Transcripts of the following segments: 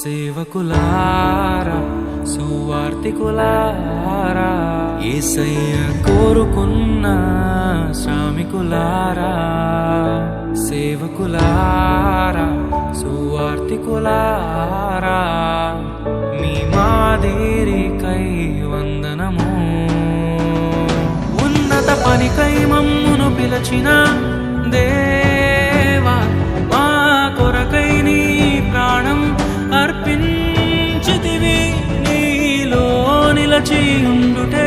సేవకులారా సువార్తికులారా ఏసయ్య కోరుకున్న శ్రామికులారా సేవకులారా సువార్తికులారా మీ మాదేరికై వందనము. ఉన్నత పనికై మమ్మును పిలచిన దేవా మా కొరకై నీ ప్రాణం అర్పించితివి. నీలో నిలచి ఉండుటే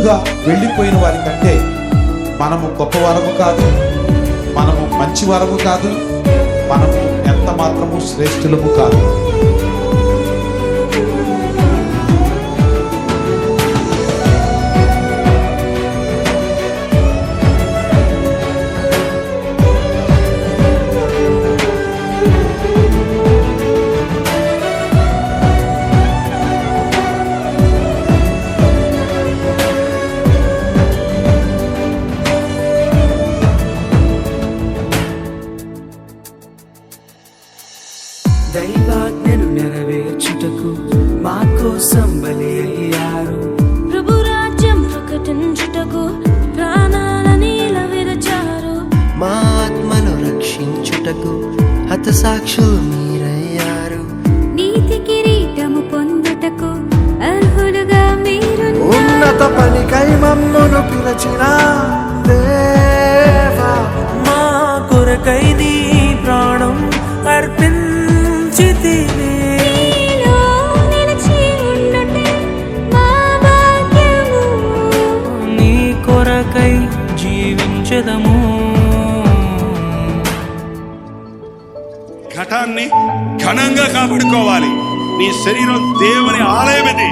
ముందుగా వెళ్ళిపోయిన వారి కంటే మనము గొప్పవారము కాదు మనము మంచివారము కాదు మనము ఎంత మాత్రము శ్రేష్ఠులము కాదు. దైవాజ్ఞను నెరవేర్చుటకు మా కోసం బలి అయ్యారు. ప్రభు రాజ్యం ప్రకటించుటకు ప్రాణాలని విరచారు మా ఆత్మను రక్షించుటకు హతసాక్షులు శరీరాన్ని ఘనంగా కాపాడుకోవాలి. నీ శరీరం దేవుని ఆలయమిది.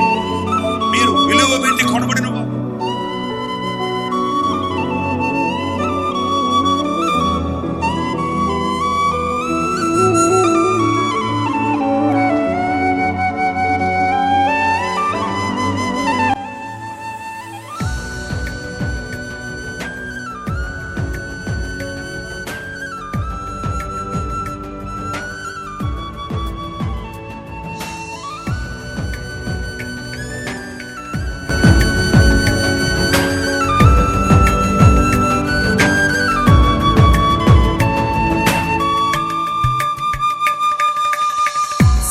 మీరు విలువ పెట్టి కొనబడి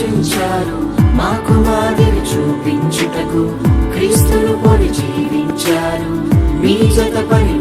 పోషించారు మాకు మాదిరి చూపించుటకు క్రీస్తును కలుపుకొని జీవించారు. మీ జత పని